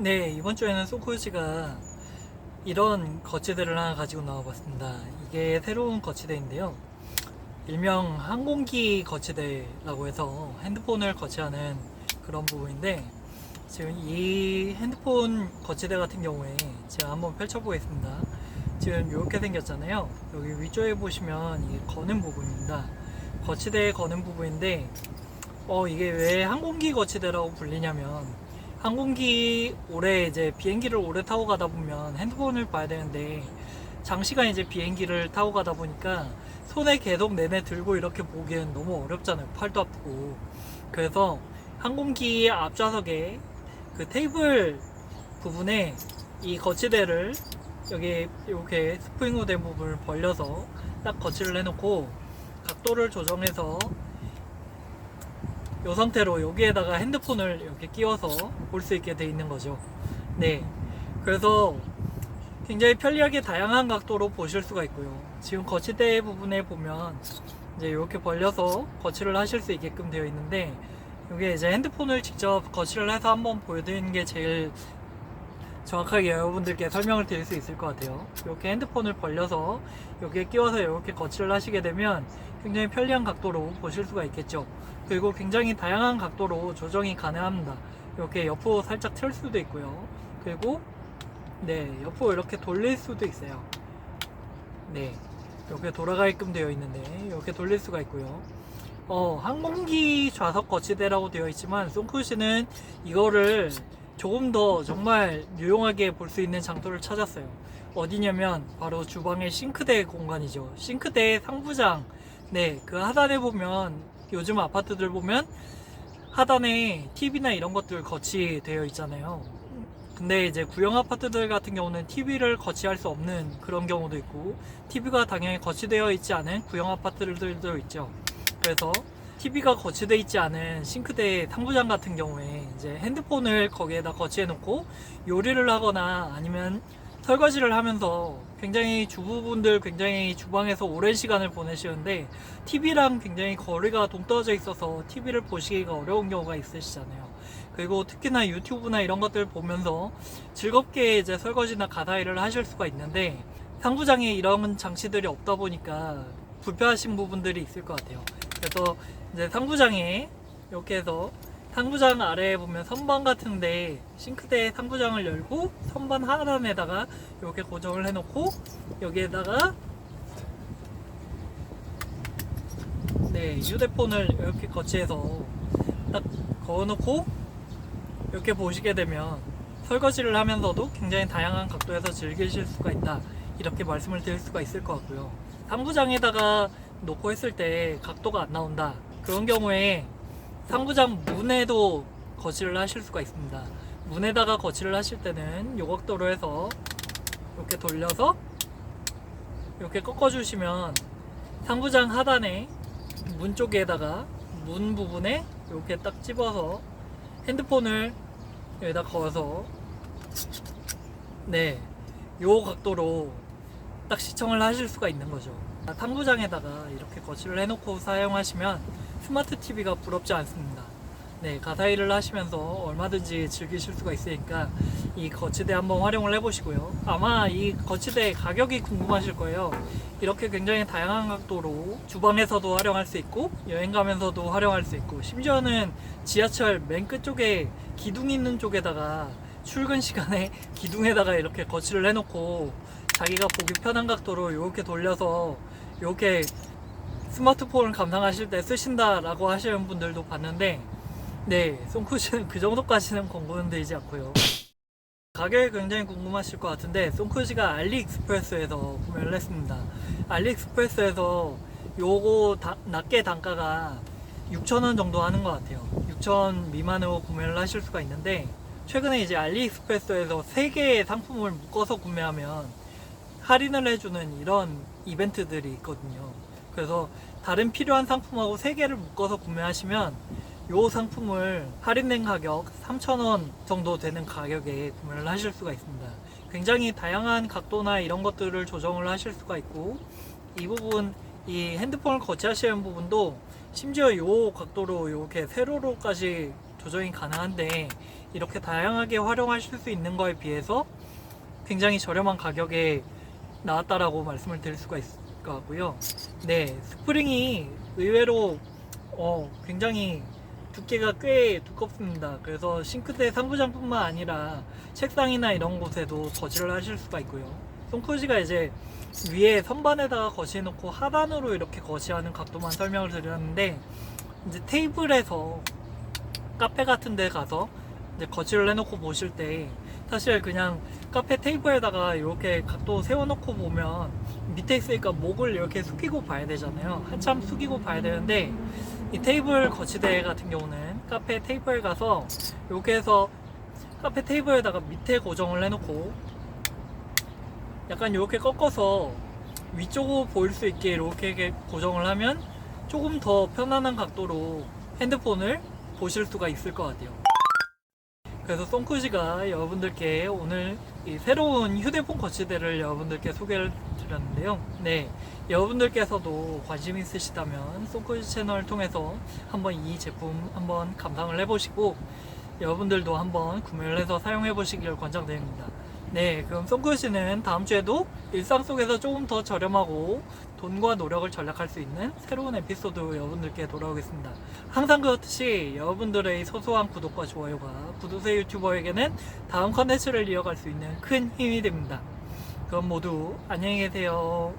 네, 이번 주에는 소코즈가 이런 거치대를 하나 가지고 나와봤습니다. 이게 새로운 거치대인데요. 일명 항공기 거치대라고 해서 핸드폰을 거치하는 그런 부분인데 지금 이 핸드폰 거치대 같은 경우에 제가 한번 펼쳐보겠습니다. 지금 이렇게 생겼잖아요. 여기 위쪽에 보시면 이게 거는 부분입니다. 거치대에 거는 부분인데 어 이게 왜 항공기 거치대라고 불리냐면 항공기 오래 이제 비행기를 오래 타고 가다 보면 핸드폰을 봐야 되는데 장시간 이제 비행기를 타고 가다 보니까 손에 계속 내내 들고 이렇게 보기엔 너무 어렵잖아요. 팔도 아프고. 그래서 항공기 앞좌석에 그 테이블 부분에 이 거치대를 여기 이렇게 스프링으로 된 부분을 벌려서 딱 거치를 해놓고 각도를 조정해서 이 상태로 여기에다가 핸드폰을 이렇게 끼워서 볼 수 있게 돼 있는 거죠. 네. 그래서 굉장히 편리하게 다양한 각도로 보실 수가 있고요. 지금 거치대 부분에 보면 이제 이렇게 벌려서 거치를 하실 수 있게끔 되어 있는데 이게 이제 핸드폰을 직접 거치를 해서 한번 보여드리는 게 제일 정확하게 여러분들께 설명을 드릴 수 있을 것 같아요. 이렇게 핸드폰을 벌려서 여기에 끼워서 이렇게 거치를 하시게 되면 굉장히 편리한 각도로 보실 수가 있겠죠. 그리고 굉장히 다양한 각도로 조정이 가능합니다. 이렇게 옆으로 살짝 틀 수도 있고요. 그리고 네 옆으로 이렇게 돌릴 수도 있어요. 네 이렇게 돌아가게끔 되어 있는데 이렇게 돌릴 수가 있고요. 어 항공기 좌석 거치대라고 되어 있지만 송쿠시는 이거를 조금 더 정말 유용하게 볼 수 있는 장소를 찾았어요. 어디냐면 바로 주방의 싱크대 공간이죠. 싱크대 상부장. 네, 그 하단에 보면 요즘 아파트들 보면 하단에 TV나 이런 것들 거치되어 있잖아요. 근데 이제 구형 아파트들 같은 경우는 TV를 거치할 수 없는 그런 경우도 있고 TV가 당연히 거치되어 있지 않은 구형 아파트들도 있죠. 그래서 TV가 거치되어 있지 않은 싱크대 상부장 같은 경우에 이제 핸드폰을 거기에다 거치해 놓고 요리를 하거나 아니면 설거지를 하면서 굉장히 주부분들 굉장히 주방에서 오랜 시간을 보내시는데 TV랑 굉장히 거리가 동떨어져 있어서 TV를 보시기가 어려운 경우가 있으시잖아요. 그리고 특히나 유튜브나 이런 것들 보면서 즐겁게 이제 설거지나 가사 일을 하실 수가 있는데 상부장에 이런 장치들이 없다 보니까 불편하신 부분들이 있을 것 같아요. 그래서 이제 상부장에 이렇게 해서 상부장 아래에 보면 선반 같은데 싱크대 상부장을 열고 선반 하단에다가 이렇게 고정을 해놓고 여기에다가 네 휴대폰을 이렇게 거치해서 딱 걸어놓고 이렇게 보시게 되면 설거지를 하면서도 굉장히 다양한 각도에서 즐기실 수가 있다. 이렇게 말씀을 드릴 수가 있을 것 같고요. 상부장에다가 놓고 했을 때 각도가 안 나온다. 그런 경우에 상부장 문에도 거치를 하실 수가 있습니다. 문에다가 거치를 하실 때는 요 각도로 해서 이렇게 돌려서 이렇게 꺾어주시면 상부장 하단에 문 쪽에다가 문 부분에 이렇게 딱 집어서 핸드폰을 여기다 걸어서 네, 요 각도로 딱 시청을 하실 수가 있는 거죠. 탕구장에다가 이렇게 거치를 해놓고 사용하시면 스마트 TV가 부럽지 않습니다. 네, 가사 일을 하시면서 얼마든지 즐기실 수가 있으니까 이 거치대 한번 활용을 해보시고요. 아마 이 거치대 가격이 궁금하실 거예요. 이렇게 굉장히 다양한 각도로 주방에서도 활용할 수 있고 여행 가면서도 활용할 수 있고 심지어는 지하철 맨 끝쪽에 기둥 있는 쪽에다가 출근 시간에 기둥에다가 이렇게 거치를 해놓고 자기가 보기 편한 각도로 이렇게 돌려서 이렇게 스마트폰을 감상하실 때 쓰신다라고 하시는 분들도 봤는데 네 송쿠시는 그 정도까지는 권고는 않고요. 가격이 굉장히 궁금하실 것 같은데 송쿠시가 알리익스프레스에서 구매를 했습니다. 알리익스프레스에서 요거 다- 낱개 단가가 6,000원 정도 하는 것 같아요. 6,000 미만으로 구매를 하실 수가 있는데 최근에 이제 알리익스프레스에서 3개의 상품을 묶어서 구매하면 할인을 해주는 이런 이벤트들이 있거든요. 그래서 다른 필요한 상품하고 3개를 묶어서 구매하시면 이 상품을 할인된 가격 3,000원 정도 되는 가격에 구매를 하실 수가 있습니다. 굉장히 다양한 각도나 이런 것들을 조정을 하실 수가 있고 이 부분 이 핸드폰을 거치하시는 부분도 심지어 이 각도로 이렇게 세로로까지 조정이 가능한데 이렇게 다양하게 활용하실 수 있는 거에 비해서 굉장히 저렴한 가격에 나왔다라고 말씀을 드릴 수가 것 같고요. 네, 스프링이 의외로 어, 굉장히 두께가 꽤 두껍습니다. 그래서 싱크대 상부장뿐만 아니라 책상이나 이런 곳에도 거실을 하실 수가 있고요. 송크지가 이제 위에 선반에다가 거시해놓고 하단으로 이렇게 거시하는 각도만 설명을 드렸는데 이제 테이블에서 카페 같은 데 가서 이제 거실을 해놓고 보실 때 사실 그냥 카페 테이블에다가 이렇게 각도 세워놓고 보면 밑에 있으니까 목을 이렇게 숙이고 봐야 되잖아요. 한참 숙이고 봐야 되는데 이 테이블 거치대 같은 경우는 카페 테이블에 가서 이렇게 해서 카페 테이블에다가 밑에 고정을 해놓고 약간 이렇게 꺾어서 위쪽으로 보일 수 있게 이렇게 고정을 하면 조금 더 편안한 각도로 핸드폰을 보실 수가 있을 것 같아요. 그래서 송쿠지가 여러분들께 오늘 이 새로운 휴대폰 거치대를 여러분들께 소개를 드렸는데요. 네, 여러분들께서도 관심 있으시다면 송쿠지 채널을 통해서 한번 이 제품 한번 감상을 해보시고 여러분들도 한번 구매를 해서 사용해 보시길 권장드립니다. 네, 그럼 송쿠지는 다음 주에도 일상 속에서 조금 더 저렴하고 돈과 노력을 절약할 수 있는 새로운 에피소드 여러분들께 돌아오겠습니다. 항상 그렇듯이 여러분들의 소소한 구독과 좋아요가 구두쇠 유튜버에게는 다음 컨텐츠를 이어갈 수 있는 큰 힘이 됩니다. 그럼 모두 안녕히 계세요.